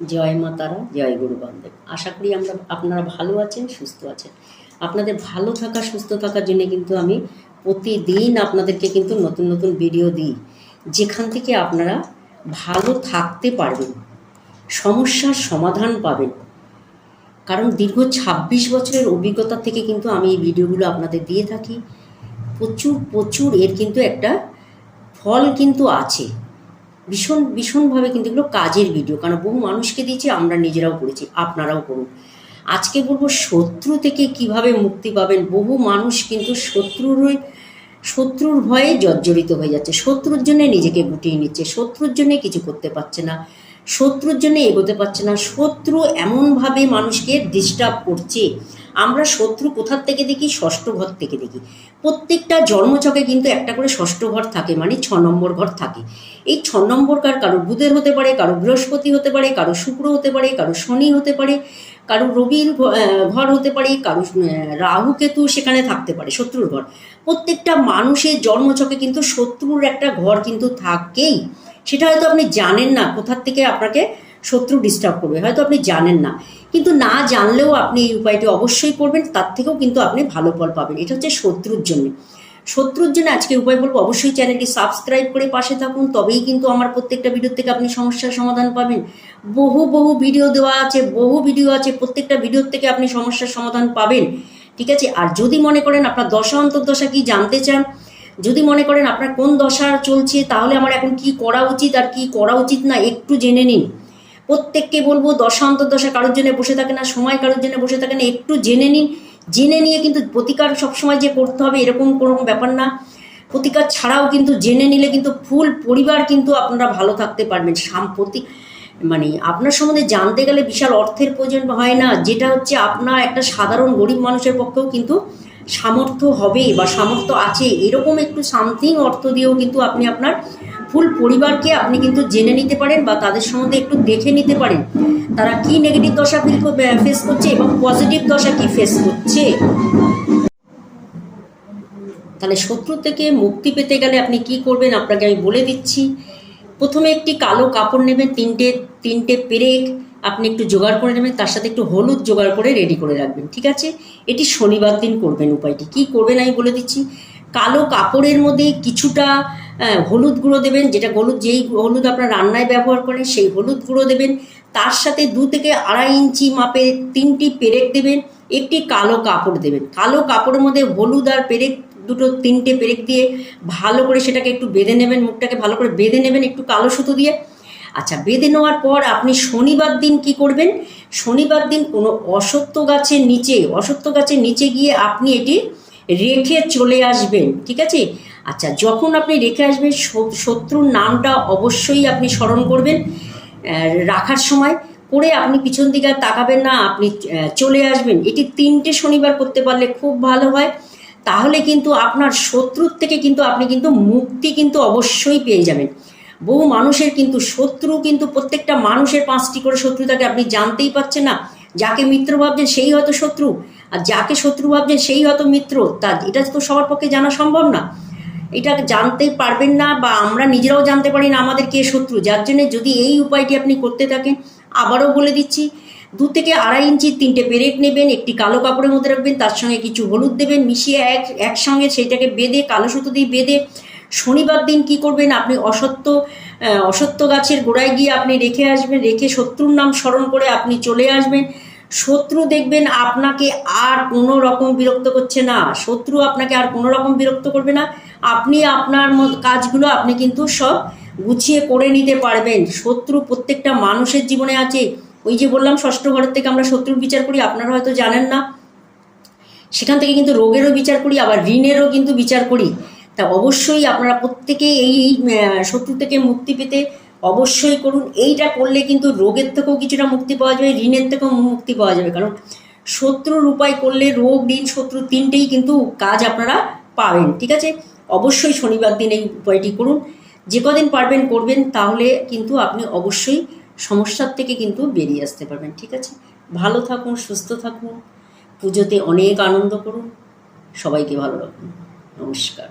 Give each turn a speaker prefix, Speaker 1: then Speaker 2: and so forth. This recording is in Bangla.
Speaker 1: জয় মা তারা, জয় গুরু বান্ধব আশা করি আমরা, আপনারা ভালো আছেন, সুস্থ আছেন। আপনাদের ভালো থাকা, সুস্থ থাকার জন্য কিন্তু আমি প্রতিদিন আপনাদেরকে কিন্তু নতুন নতুন ভিডিও দিই। যেখান থেকে আপনারা ভালো থাকতে পারবেন, সমস্যার সমাধান পাবেন। কারণ দীর্ঘ ২৬ বছরের অভিজ্ঞতা থেকে কিন্তু আমি এই ভিডিওগুলো আপনাদের দিয়ে থাকি। প্রচুর প্রচুর এর কিন্তু একটা ফল কিন্তু আছে। ভীষণ, ভীষণভাবে কিন্তু এগুলো কাজের ভিডিও কারণ বহু মানুষকে দিয়েছি, আমরা নিজেরাও করেছি, আপনারাও করুন। আজকে বলব শত্রু থেকে কীভাবে মুক্তি পাবেন, বহু মানুষ কিন্তু শত্রুর শত্রুর ভয়ে জর্জরিত হয়ে যাচ্ছে, শত্রুর জন্যে নিজেকে গুটিয়ে নিচ্ছে, শত্রুর জন্যে কিছু করতে পারছে না। শত্রুর জন্য এগোতে পারছে না। শত্রু এমনভাবে মানুষকে ডিস্টার্ব করছে। আমরা শত্রু কোথার থেকে দেখি? ষষ্ঠ ঘর থেকে দেখি। প্রত্যেকটা জন্মছকে কিন্তু একটা করে ষষ্ঠ ঘর থাকে মানে ছ নম্বর ঘর থাকে। এই ছ নম্বর কার কারও বুধের হতে পারে, কারও বৃহস্পতি হতে পারে, কারও শুক্র হতে পারে, কারও শনি হতে পারে, কারও রবির ঘর হতে পারে, কারও রাহু কেতু সেখানে থাকতে পারে, শত্রুর ঘর। প্রত্যেকটা মানুষের জন্মছকে কিন্তু শত্রুর একটা ঘর কিন্তু থাকেই। সেটা হয়তো আপনি জানেন না, কোথার থেকে আপনাকে শত্রু ডিস্টার্ব করবে, হয়তো আপনি জানেন না। কিন্তু না জানলেও আপনি এই উপায়টি অবশ্যই করবেন, তার থেকেও কিন্তু আপনি ভালো ফল পাবেন। এটা হচ্ছে শত্রুর জন্য। শত্রুর জন্য আজকে উপায় বলব, অবশ্যই চ্যানেলটি সাবস্ক্রাইব করে পাশে থাকুন, তবেই কিন্তু আমার প্রত্যেকটা ভিডিও থেকে আপনি সমস্যার সমাধান পাবেন। বহু বহু ভিডিও দেওয়া আছে, বহু ভিডিও আছে, প্রত্যেকটা ভিডিওর থেকে আপনি সমস্যার সমাধান পাবেন। ঠিক আছে? আর যদি মনে করেন আপনার দশা, অন্তর্দশা কি জানতে চান যদি মনে করেন আপনার কোন দশা চলছে, তাহলে আমার এখন কি করা উচিত আর কি করা উচিত না একটু জেনে নিন। প্রত্যেককে বলব, দশা অন্তর্দশা কারোর জন্য বসে থাকে না, সময় কারোর জন্য বসে থাকে না, একটু জেনে নিন। জেনে নিয়ে কিন্তু প্রতিকার সবসময় যে করতে হবে এরকম কোনো ব্যাপার না। প্রতিকার ছাড়াও কিন্তু জেনে নিলে কিন্তু ফুল পরিবার কিন্তু আপনারা ভালো থাকতে পারবেন। সাম্প্রতিক মানে আপনার সম্বন্ধে জানতে গেলে বিশাল অর্থের প্রয়োজন হয় না। যেটা হচ্ছে আপনার একটা সাধারণ গরিব মানুষের পক্ষেও কিন্তু সামর্থ্য হবে বা সামর্থ্য আছে, এরকম একটু সামথিং অর্থ দিয়েও কিন্তু আপনি আপনার ফুল পরিবারকে আপনি কিন্তু জেনে নিতে পারেন বা তাদের সম্বন্ধে একটু দেখে নিতে পারেন। তারা কি নেগেটিভ দশা ফিল ফেস করছে এবং পজিটিভ দশা কি ফেস করছে? তাহলে শত্রু থেকে মুক্তি পেতে গেলে আপনি কি করবেন? আপনাকে আমি বলে দিচ্ছি। প্রথমে একটি কালো কাপড় নেবেন, তিনটে তিনটে পেরেক আপনি একটু জোগাড় করে নেবেন, তার সাথে একটু হলুদ জোগাড় করে রেডি করে রাখবেন, ঠিক আছে? এটি শনিবার দিন করবেন উপায়টি। কি করবেন আমি বলে দিচ্ছি, কালো কাপড়ের মধ্যে কিছুটা হলুদ গুঁড়ো দেবেন, যেটা হলুদ, যেই হলুদ আপনার রান্নায় ব্যবহার করেন, সেই হলুদ গুঁড়ো দেবেন। তার সাথে দু থেকে আড়াই ইঞ্চি মাপের তিনটি পেরেক দেবেন, একটি কালো কাপড় দেবেন। কালো কাপড়ের মধ্যে হলুদ আর পেরেক, দুটো তিনটে পেরেক দিয়ে ভালো করে সেটাকে একটু বেঁধে নেবেন, মুখটাকে ভালো করে বেঁধে নেবেন, একটু কালো সুতো দিয়ে। আচ্ছা বেঁধে নেওয়ার পর আপনি শনিবার দিন কি করবেন? শনিবার দিন কোনো অসত্য গাছের নিচে, অসত্য গাছের নিচে গিয়ে আপনি এটি রেখে চলে আসবেন, ঠিক আছে? আচ্ছা যখন আপনি রেখে আসবেন শত্রুর নামটা অবশ্যই আপনি স্মরণ করবেন রাখার সময় করে আপনি পিছন দিকে আর তাকাবেন না, আপনি চলে আসবেন। এটি তিনটে শনিবার করতে পারলে খুব ভালো হয়। তাহলে কিন্তু আপনার শত্রুর থেকে কিন্তু আপনি কিন্তু মুক্তি কিন্তু অবশ্যই পেয়ে যাবেন। বহু মানুষের কিন্তু শত্রু, কিন্তু প্রত্যেকটা মানুষের পাঁচটি করে শত্রু তাকে আপনি জানতেই পারছেন না। যাকে মিত্র ভাবছেন সেই হয়তো শত্রু, আর যাকে শত্রু ভাবছেন সেই হয়তো মিত্র। তা এটা তো সবার পক্ষে জানা সম্ভব না। এটা জানতেই পারবেন না বা আমরা নিজেরাও জানতে পারি না আমাদের কে শত্রু। যার জন্য যদি এই উপায়টি আপনি করতে থাকেন, আবারও বলে দিচ্ছি, দু থেকে আড়াই ইঞ্চি তিনটে পেরেক নেবেন, একটি কালো কাপড়ের মধ্যে রাখবেন, তার সঙ্গে কিছু হলুদ দেবেন, মিশিয়ে এক একসঙ্গে সেইটাকে বেঁধে, কালো সুতো দিয়ে বেঁধে শনিবার দিন কি করবেন? আপনি অসত্য অসত্য গাছের গোড়ায় গিয়ে আপনি রেখে আসবেন, রেখে শত্রুর নাম স্মরণ করে আপনি চলে আসবেন। শত্রু দেখবেন আপনাকে আর কোনো রকম বিরক্ত করছে না। শত্রু আপনাকে আর কোনো রকম বিরক্ত করবে না। আপনি আপনার কাজগুলো আপনি কিন্তু সব গুছিয়ে করে নিতে পারবেন। শত্রু প্রত্যেকটা মানুষের জীবনে আছে। ওই যে বললাম, ষষ্ঠ ঘরের থেকে আমরা শত্রুর বিচার করি, আপনারা হয়তো জানেন না। সেখান থেকে কিন্তু রোগেরও বিচার করি, আবার ঋণেরও কিন্তু বিচার করি। তা অবশ্যই আপনারা প্রত্যেকে এই শত্রু থেকে মুক্তি পেতে অবশ্যই করুন। এইটা করলে কিন্তু রোগের থেকেও কিছুটা মুক্তি পাওয়া যাবে, ঋণের থেকেও মুক্তি পাওয়া যাবে। কারণ শত্রুর উপায় করলে রোগ, ঋণ, শত্রু তিনটেই কিন্তু কাজ আপনারা পাবেন, ঠিক আছে? অবশ্যই শনিবার দিন এই উপায়টি করুন। যে কদিন পারবেন করবেন, তাহলে কিন্তু আপনি অবশ্যই সমস্যার থেকে কিন্তু বেরিয়ে আসতে পারবেন, ঠিক আছে? ভালো থাকুন, সুস্থ থাকুন, পুজোতে অনেক আনন্দ করুন। সবাইকে ভালো রাখুন। নমস্কার।